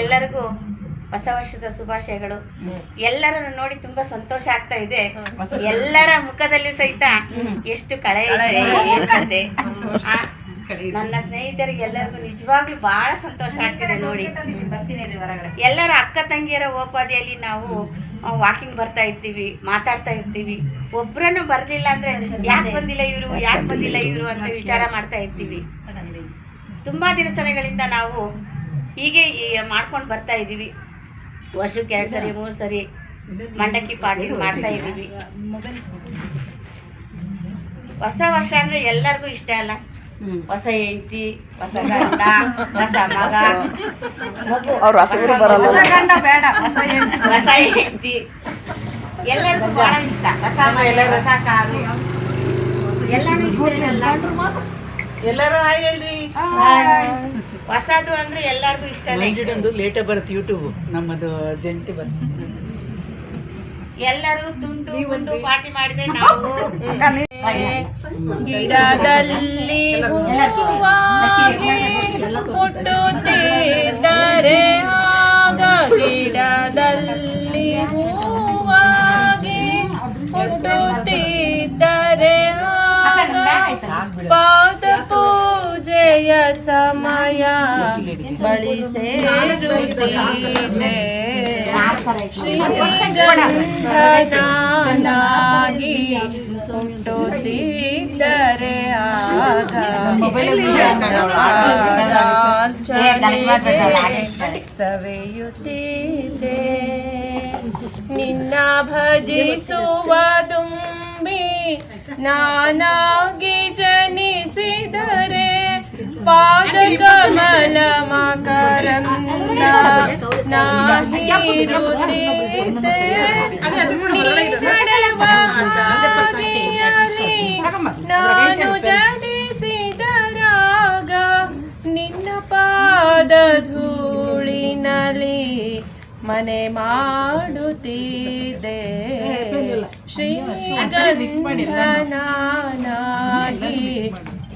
ಎಲ್ಲರಿಗೂ ಹೊಸ ವರ್ಷದ ಶುಭಾಶಯಗಳು. ಎಲ್ಲರನ್ನು ನೋಡಿ ತುಂಬಾ ಸಂತೋಷ ಆಗ್ತಾ ಇದೆ. ಎಲ್ಲರ ಮುಖದಲ್ಲಿ ಸಹಿತ ಎಷ್ಟು ಕಳೆ ಇದೆ, ನನ್ನ ಸ್ನೇಹಿತರಿಗೆ ಎಲ್ಲರಿಗೂ ನಿಜವಾಗ್ಲೂ ಬಹಳ ಸಂತೋಷ ಆಗ್ತಿದೆ ನೋಡಿ. ಎಲ್ಲರ ಅಕ್ಕ ತಂಗಿಯರ ಓಪಾದಿಯಲ್ಲಿ ನಾವು ವಾಕಿಂಗ್ ಬರ್ತಾ ಇರ್ತೀವಿ ಮಾತಾಡ್ತಾ ಇರ್ತೀವಿ. ಒಬ್ರನ್ನು ಬರ್ಲಿಲ್ಲ ಅಂದ್ರೆ ಯಾಕೆ ಬಂದಿಲ್ಲ ಇವರು ಯಾಕೆ ಬಂದಿಲ್ಲ ಇವರು ಅಂತ ವಿಚಾರ ಮಾಡ್ತಾ ಇರ್ತೀವಿ. ತುಂಬಾ ದಿನಸರಿಗಳಿಂದ ನಾವು ಹೀಗೆ ಮಾಡ್ಕೊಂಡು ಬರ್ತಾ ಇದ್ದೀವಿ. ವರ್ಷಕ್ಕೆ ಎರಡು ಸರಿ ಮೂರು ಸರಿ ಮಂಡಕ್ಕಿ ಪಾರ್ಟಿ ಮಾಡ್ತಾ ಇದ್ದೀವಿ. ಹೊಸ ವರ್ಷ ಅಂದರೆ ಎಲ್ಲರಿಗೂ ಇಷ್ಟ ಅಲ್ಲ. ಹೊಸ ಹೆಂಡತಿ ಹೊಸ ಗಂಡ ಹೊಸ ಮಗ. ಮಗು ಹೊಸ ಗಂಡ ಬರಲ್ಲ. ಹೊಸ ಹೆಂಡತಿ. ಎಲ್ಲರಿಗೂ ಬಹಳ ಇಷ್ಟ. ಹೊಸ ಮನೆ ಹೊಸ ಕಾರು. ಎಲ್ಲರೂ ಇಷ್ಟ ಎಲ್ಲರೂ ಹಾಯ್ ಹೇಳ್ರಿ. ಹೊಸದು ಅಂದ್ರೆ ಎಲ್ಲರಿಗೂ ಇಷ್ಟನೇ. ಒಂದು ಲೇಟಾಗಿ ಬರುತ್ತೆ ಯೂಟ್ಯೂಬ್ ನಮ್ಮದು ಜಂಟಿ ಬರುತ್ತೆ. ಎಲ್ಲರೂ ತುಂಡು ಒಂದು ಪಾರ್ಟಿ ಮಾಡಿದೆ ನಾವು ಗಿಡದಲ್ಲಿ ಹುಟ್ಟುತ್ತಿದ್ದಾರೆ ಆಗ ಗಿಡದಲ್ಲಿ ಹೂವಾಗಿ ಸಮಯ ಬಳಿ ಸೇರುತ್ತೀನೆ ಶ್ರೀಗಂಧನಾಗಿ ಹುಟ್ಟುತ್ತಿದ್ದರೆ ಆಗ ಪಾದಾರ್ಚನೆಗೆ ಸವೆಯುತ್ತಿದೆ ನಿನ್ನ ಭಜಿಸುವ ದುಂಬಿ ನಾನಾಗಿ ಜನಿಸಿದರೆ ಪಾದ ಕಮಲ ಮಕರಂದ ನಾಹಿರುತ್ತಿದ್ದೆ ನಡೆವ ಹಾದಿಯಲ್ಲಿ ನಾನು ಜನಿಸಿದರಾಗ ನಿನ್ನ ಪಾದ ಧೂಳಿನಲಿ ಮನೆ ಮಾಡುತ್ತಿದ್ದೆ ಶ್ರೀಗಂಧನಾಗಿ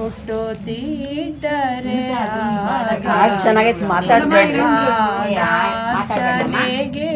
ಹುಟ್ಟುತ್ತಿದ್ದರೆ ಚೆನ್ನಾಗೈತೆ ಮಾತಾಡ್ಬೇಡ್ರಿ ಆಚರಣೆಗೆ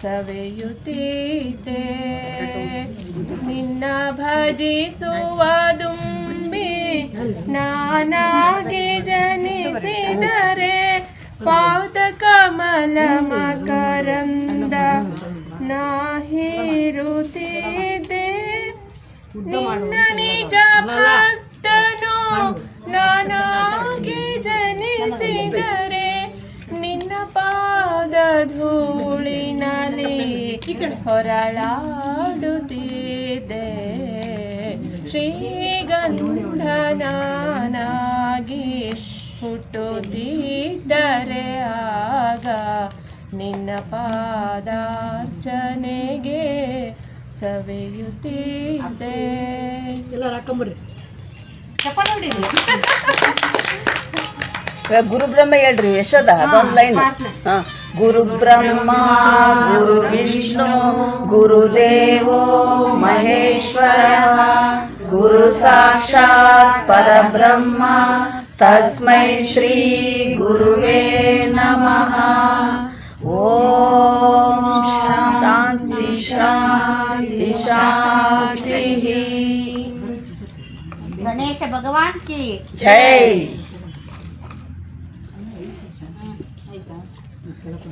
ಸವೆಯುತ್ತಿದ್ದೆ ನಿನ್ನ ಭಜಿಸುವ ದುಂಬಿ ನಾನಾಗಿ ಜನಿಸಿದರೆ ಪಾದ ಕಮಲ ಮಕರಂದ ನಾಹಿರುತ್ತಿದ್ದೆ ನಿನ್ನ ನಿಜ ಭಕ್ತನು ನಾನಾಗಿ ಜನಿಸಿದರೆ ನಿನ್ನ ಪಾದ ಧೂಳಿನಲ್ಲಿ ಹೊರಳಾಡುತ್ತಿದ್ದೆ. ಶ್ರೀಗಂಧನಾಗಿ ಹುಟ್ಟುತ್ತಿದ್ದರೆ ಆಗ ನಿನ್ನ ಪಾದಾರ್ಚನೆಗೆ ಸವೆಯುತ್ತಿದ್ದೆ. ಎಲ್ಲ ಹಾಕೊಂಬರ್ರಿ. ಇವಾಗ ಗುರು ಬ್ರಹ್ಮ ಹೇಳ್ರಿ ಯಶೋದ ಅದೊಂದು ಲೈನ್ ಗುರುಬ್ರಹ್ಮ ಗುರು ಬ್ರಹ್ಮ ಗುರು ವಿಷ್ಣು ಗುರುದೇವೋ ಮಹೇಶ್ವರ ಗುರು ಸಾಕ್ಷಾತ್ ಪರಬ್ರಹ್ಮ ತಸ್ಮೈ ಶ್ರೀ ಗುರುವೇ ನಮಃ. ಗಣೇಶ ಭಗವಾನ್ ಕಿ ಜೈ.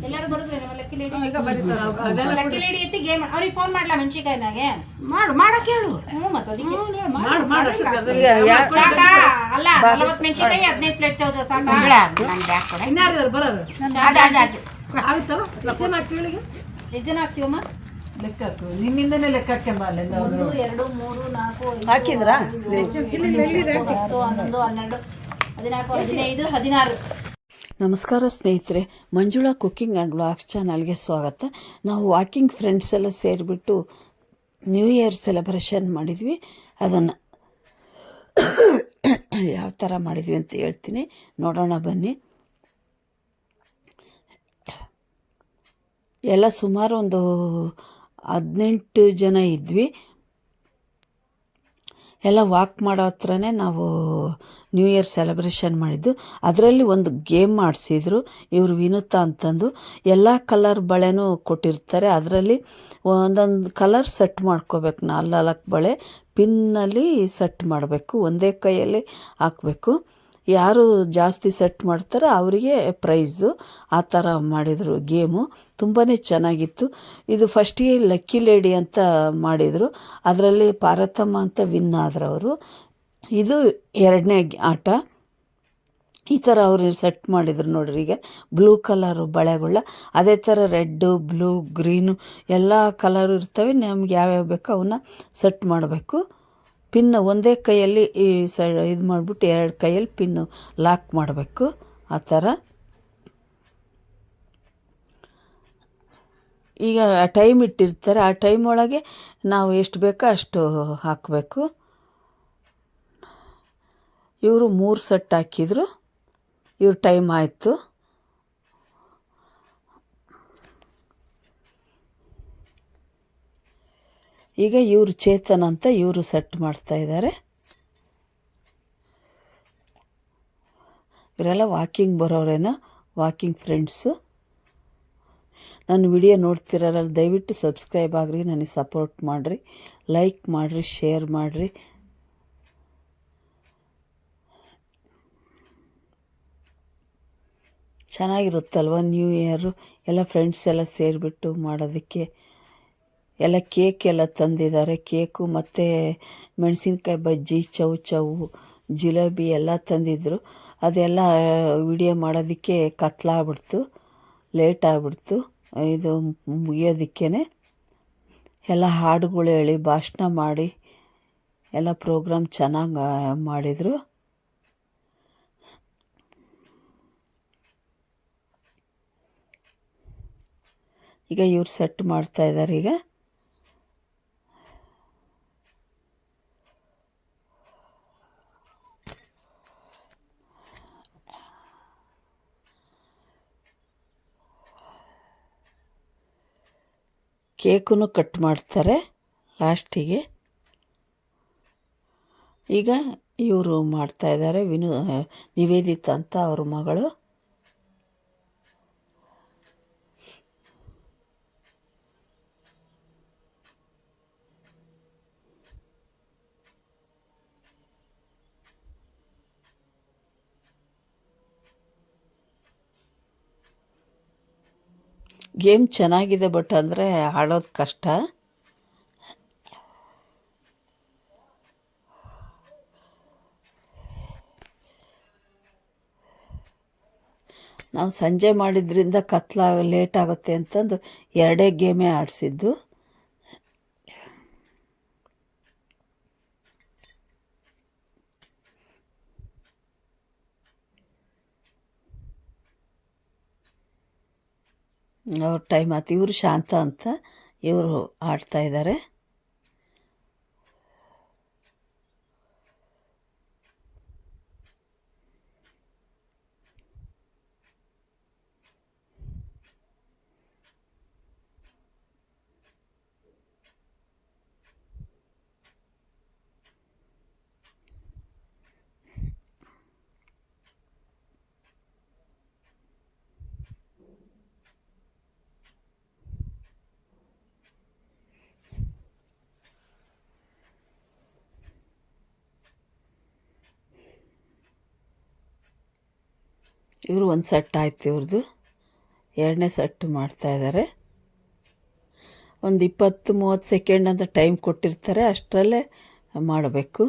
ಎಲ್ಲರೂ ಬರುದ್ರೆ ನಮ್ಮ ಲಕ್ಕಿ ಲೇಡಿ ಲಕ್ಕಿ ಲೇಡಿ ಎತ್ತಿ ಗೇಮ್ ಅವ್ರಿಗೆ ಫೋನ್ ಮಾಡ್ಲಾ ಮೆಣಸಿಕಾಯಿನಾಗೆ ಮಾಡು ಮಾಡಕ್ಕೆ ಹೇಳು ಹ್ಞೂ ಮತ್ತೆ ಅದಕ್ಕೆ. ಮಾಡು. ಮಾಡು ಈಗ ಸಾಕಾ? ಅಲ್ಲ ನಲವತ್ತು ಮೆಣಸಿಕಾಯಿ ಹದಿನೈದು ಪ್ಲೇಟ್ ಚೌದ ಸಾಕಾ? ಬರೋರು. ಅದ ಅದ ಅದ. ಆಗುತ್ತಲ್ಲ? ಎಷ್ಟು ಜನ ಕೇಳಿಗೆ ಎಷ್ಟು ಜನ ಆಗ್ತೀವಮ್ಮ? ಲೆಕ್ಕ ಹಾಕು ನಿನ್ನಿಂದನೇ ಲೆಕ್ಕ ಹಾಕ್ಯಂಬ ಅಲ್ಲಿಂದ ಒಂದು ಎರಡು ಮೂರು ನಾಲ್ಕು ಐದು ಹಾಕಿದ್ರಾ? ಹತ್ತು ಹನ್ನೊಂದು ಹನ್ನೆರಡು ಹದಿನಾಲ್ಕು ಹದಿನೈದು ಹದಿನಾರು. ನಮಸ್ಕಾರ ಸ್ನೇಹಿತರೆ ಮಂಜುಳಾ ಕುಕ್ಕಿಂಗ್ ಆ್ಯಂಡ್ ವ್ಲಾಗ್ಸ್ ಚಾನಲ್ಗೆ ಸ್ವಾಗತ. ನಾವು ವಾಕಿಂಗ್ ಫ್ರೆಂಡ್ಸ್ ಎಲ್ಲ ಸೇರಿಬಿಟ್ಟು ನ್ಯೂ ಇಯರ್ ಸೆಲೆಬ್ರೇಷನ್ ಮಾಡಿದ್ವಿ. ಅದನ್ನು ಯಾವ ಥರ ಮಾಡಿದ್ವಿ ಅಂತ ಹೇಳ್ತೀನಿ. ನೋಡೋಣ ಬನ್ನಿ. ಎಲ್ಲ ಸುಮಾರು ಒಂದು ಹದಿನೆಂಟು ಜನ ಇದ್ವಿ. ಎಲ್ಲ ವಾಕ್ ಮಾಡೋ ಹತ್ರನೇ ನಾವು ನ್ಯೂ ಇಯರ್ ಸೆಲೆಬ್ರೇಷನ್ ಮಾಡಿದ್ದು. ಅದರಲ್ಲಿ ಒಂದು ಗೇಮ್ ಮಾಡಿಸಿದ್ರು. ಇವರು ವಿನುತಾ ಅಂತಂದು. ಎಲ್ಲ ಕಲರ್ ಬಳೆನೂ ಕೊಟ್ಟಿರ್ತಾರೆ. ಅದರಲ್ಲಿ ಒಂದೊಂದು ಕಲರ್ ಸೆಟ್ ಮಾಡ್ಕೋಬೇಕು. ನಾಲ್ಕು ನಾಲ್ಕು ಬಳೆ. ಪಿನ್ನಲ್ಲಿ ಸೆಟ್ ಮಾಡಬೇಕು. ಒಂದೇ ಕೈಯಲ್ಲಿ ಹಾಕಬೇಕು. ಯಾರು ಜಾಸ್ತಿ ಸೆಟ್ ಮಾಡ್ತಾರೋ ಅವರಿಗೆ ಪ್ರೈಝು ಆ ಥರ ಮಾಡಿದರು ಗೇಮು. ತುಂಬಾ ಚೆನ್ನಾಗಿತ್ತು. ಇದು ಫಸ್ಟಿಗೆ ಲಕ್ಕಿ ಲೇಡಿ ಅಂತ ಮಾಡಿದರು. ಅದರಲ್ಲಿ ಪಾರತಮ್ಮ ಅಂತ ವಿನ್ ಆದ್ರು ಅವರು ಇದು ಎರಡನೇ ಆಟ. ಈ ಥರ ಅವರು ಸೆಟ್ ಮಾಡಿದ್ರು ನೋಡ್ರಿ ಈಗ. ಬ್ಲೂ ಕಲರು ಬಳೆಗಳ ಅದೇ ಥರ ರೆಡ್ಡು ಬ್ಲೂ ಗ್ರೀನು ಎಲ್ಲ ಕಲರು ಇರ್ತವೆ. ನಮ್ಗೆ ಯಾವ್ಯಾವ ಬೇಕೋ ಅವನ್ನ ಸೆಟ್ ಮಾಡಬೇಕು. ಪಿನ್ ಒಂದೇ ಕೈಯಲ್ಲಿ ಈ ಸ ಇದು ಮಾಡಿಬಿಟ್ಟು ಎರಡು ಕೈಯಲ್ಲಿ ಪಿನ್ನು ಲಾಕ್ ಮಾಡಬೇಕು. ಆ ಥರ. ಈಗ ಟೈಮ್ ಇಟ್ಟಿರ್ತಾರೆ. ಆ ಟೈಮ್ ಒಳಗೆ ನಾವು ಎಷ್ಟು ಬೇಕೋ ಅಷ್ಟು ಹಾಕಬೇಕು. ಇವರು ಮೂರು ಸೆಟ್ ಹಾಕಿದರು. ಇವ್ರ ಟೈಮ್ ಆಯಿತು. ಈಗ ಇವರು ಚೇತನ್ ಅಂತ ಇವರು ಸೆಟ್ ಮಾಡ್ತಾ ಇದ್ದಾರೆ ಇವರೆಲ್ಲ ವಾಕಿಂಗ್ ಬರೋರೇನ? ವಾಕಿಂಗ್ ಫ್ರೆಂಡ್ಸು ನನ್ನ ವಿಡಿಯೋ ನೋಡ್ತಿರಲ್ಲ ದಯವಿಟ್ಟು ಸಬ್ಸ್ಕ್ರೈಬ್ ಆಗ್ರಿ, ನನಗೆ ಸಪೋರ್ಟ್ ಮಾಡಿರಿ ಲೈಕ್ ಮಾಡಿರಿ ಶೇರ್ ಮಾಡಿರಿ. ಚೆನ್ನಾಗಿರುತ್ತಲ್ವ ನ್ಯೂ ಇಯರು ಎಲ್ಲ ಫ್ರೆಂಡ್ಸ್ ಎಲ್ಲ ಸೇರಿಬಿಟ್ಟು ಮಾಡೋದಕ್ಕೆ. ಎಲ್ಲ ಕೇಕ್ ಎಲ್ಲ ತಂದಿದ್ದಾರೆ. ಕೇಕು ಮತ್ತು ಮೆಣಸಿನ್ಕಾಯಿ ಬಜ್ಜಿ, ಚೌ ಚೌ, ಜಿಲೇಬಿ ಎಲ್ಲ ತಂದಿದ್ದರು ಅದೆಲ್ಲ ವಿಡಿಯೋ ಮಾಡೋದಕ್ಕೆ ಕತ್ಲಾಗ್ಬಿಡ್ತು ಲೇಟ್ ಆಗ್ಬಿಡ್ತು. ಇದು ಮುಗಿಯೋದಕ್ಕೇ ಎಲ್ಲ ಹಾಡುಗಳು ಹೇಳಿ, ಭಾಷಣ ಮಾಡಿ ಎಲ್ಲ ಪ್ರೋಗ್ರಾಮ್ ಚೆನ್ನಾಗಿ ಮಾಡಿದರು. ಈಗ ಇವ್ರು ಸೆಟ್ ಮಾಡ್ತಾ ಇದ್ದಾರೆ ಈಗ. ಕೇಕನ್ನು ಕಟ್ ಮಾಡ್ತಾರೆ ಲಾಸ್ಟಿಗೆ. ಈಗ ಇವರು ಮಾಡ್ತಾ ಇದ್ದಾರೆ ವಿನು ನಿವೇದಿತ ಅಂತ ಅವ್ರ ಮಗಳು. ಗೇಮ್ ಚೆನ್ನಾಗಿದೆ, ಬಟ್ ಅಂದರೆ ಆಡೋದು ಕಷ್ಟ. ನಾವು ಸಂಜೆ ಮಾಡಿದ್ರಿಂದ ಕತ್ಲ ಲೇಟ್ ಆಗುತ್ತೆ ಅಂತಂದು ಎರಡೇ ಗೇಮೇ ಆಡಿಸಿದ್ದು. ಅವ್ರ ಟೈಮ್ ಆತು. ಇವರು ಶಾಂತ ಅಂತ ಇವರು ಆಡ್ತಾ ಇದ್ದಾರೆ ಇವರು ಒಂದು ಸೆಟ್ ಆಯ್ತು ಇವ್ರದ್ದು ಎರಡನೇ ಸೆಟ್ ಮಾಡ್ತಾ ಇದ್ದಾರೆ ಒಂದು ಇಪ್ಪತ್ತು ಮೂವತ್ತು ಸೆಕೆಂಡ್ ಅಂತ ಟೈಮ್ ಕೊಟ್ಟಿರ್ತಾರೆ. ಅಷ್ಟರಲ್ಲೇ ಮಾಡಬೇಕು.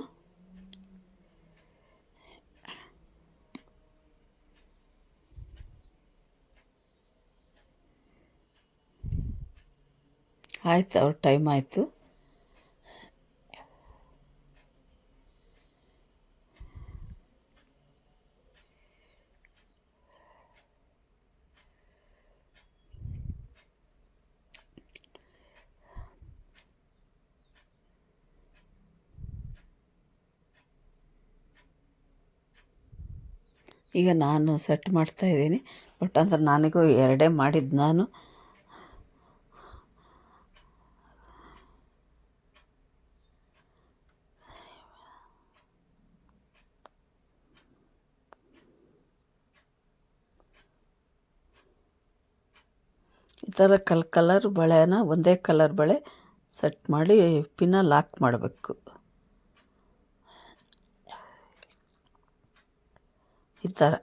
ಆಯ್ತು, ಅವ್ರ ಟೈಮ್ ಆಯಿತು. ಈಗ ನಾನು ಸೆಟ್ ಮಾಡ್ತಾ ಇದ್ದೀನಿ. ಬಟ್ ಅಂದ್ರೆ ನನಗೂ ಎರಡೇ ಮಾಡಿದ್ದು ನಾನು. ಈ ಥರ ಕಲ್ ಕಲರ್ ಬಳೆನ ಒಂದೇ ಕಲರ್ ಬಳೆ ಸೆಟ್ ಮಾಡಿ ಪಿನ್ನ ಲಾಕ್ ಮಾಡಬೇಕು. ಈ ಥರ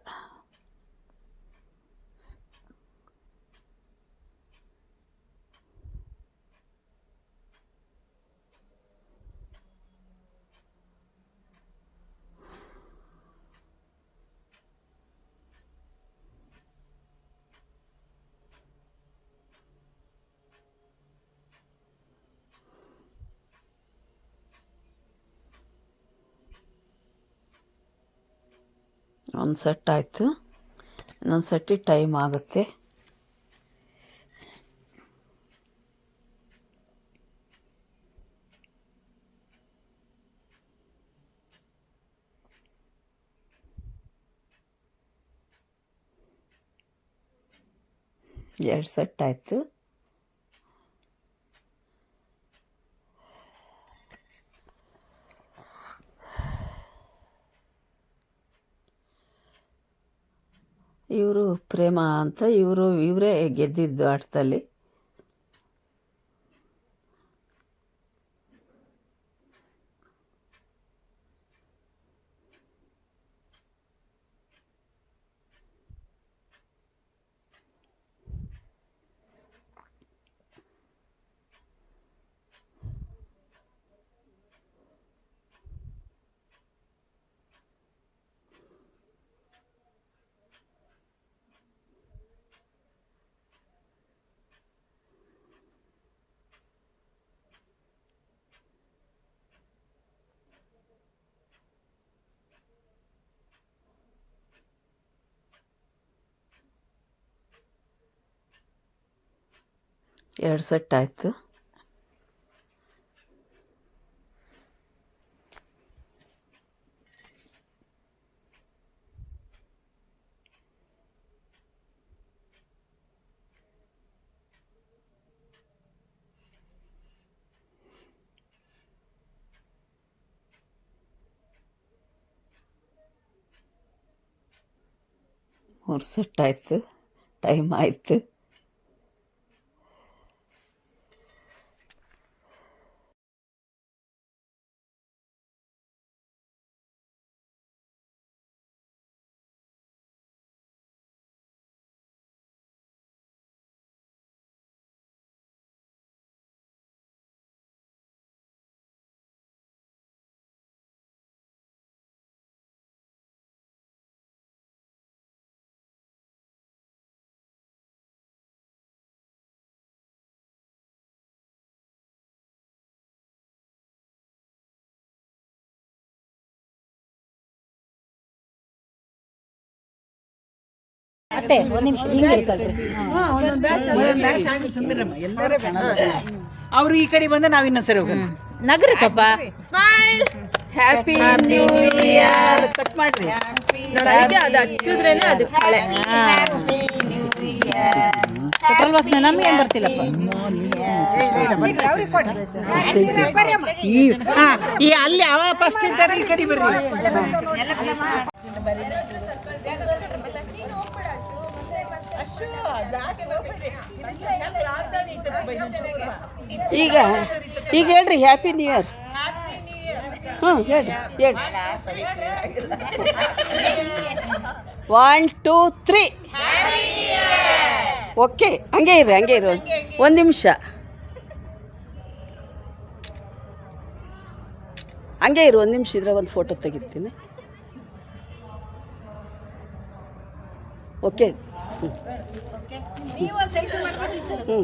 ಒಂದು ಸೆಟ್ ಆಯಿತು. ಇನ್ನೊಂದು ಸೆಟ್ಟಿ ಟೈಮ್ ಆಗುತ್ತೆ. ಎರಡು ಸೆಟ್ ಆಯಿತು. ಇವರು ಪ್ರೇಮ ಅಂತ ಇವರು ಇವರೇ ಗೆದ್ದಿದ್ದು ಆಟದಲ್ಲಿ. ಎರಡು ಸೆಟ್ ಆಯಿತು. ಮೂರು ಸೆಟ್ ಆಯಿತು. ಟೈಮ್ ಆಯಿತು. ಅಟ್ಟೆ ಒಂದ್ ನಿಮಿಷ ಹಿಂಗೆ ಅವರು ಈ ಕಡೆ ಬಂದ ನಾವು ಇನ್ನೊಂದ್ಸರಿ ಹೋಗೋಣ. ನಗರಿ smile happy new year cut ಮಾಡ್ರಿ. ಅದು ಹಚ್ಚಿದ್ರೇನೆ ಅದು ಹಳೆ ಪೆಟ್ರೋಲ್ ವಾಸನೆ ನಮ್ಗೆ ಏನ್ ಬರ್ತಿಲ್ಲಪ್ಪ? ಈ ಹಾ, ಈ ಅಲ್ಲಿ ಅವ ಫಸ್ಟ್ ಇರ್ತಾರೆ ಈ ಕಡೆ ಬರ್ರಿ. ಈಗ ಈಗ ಹೇಳ್ರಿ ಹ್ಯಾಪಿ ನ್ಯೂ ಇಯರ್ ಹ್ಞೂ, ಹೇಳ್ರಿ ಹೇಳಿ ಒನ್ ಟೂ ತ್ರೀ ಓಕೆ ಹಂಗೆ ಇರಿ ಹಂಗೆ ಇರು ಒಂದು ನಿಮಿಷ. ಹಂಗೆ ಇರು, ಒಂದು ನಿಮಿಷ ಇದ್ರೆ ಒಂದು ಫೋಟೋ ತೆಗಿತೀನಿ. ಓಕೆ ಹ್ಞೂ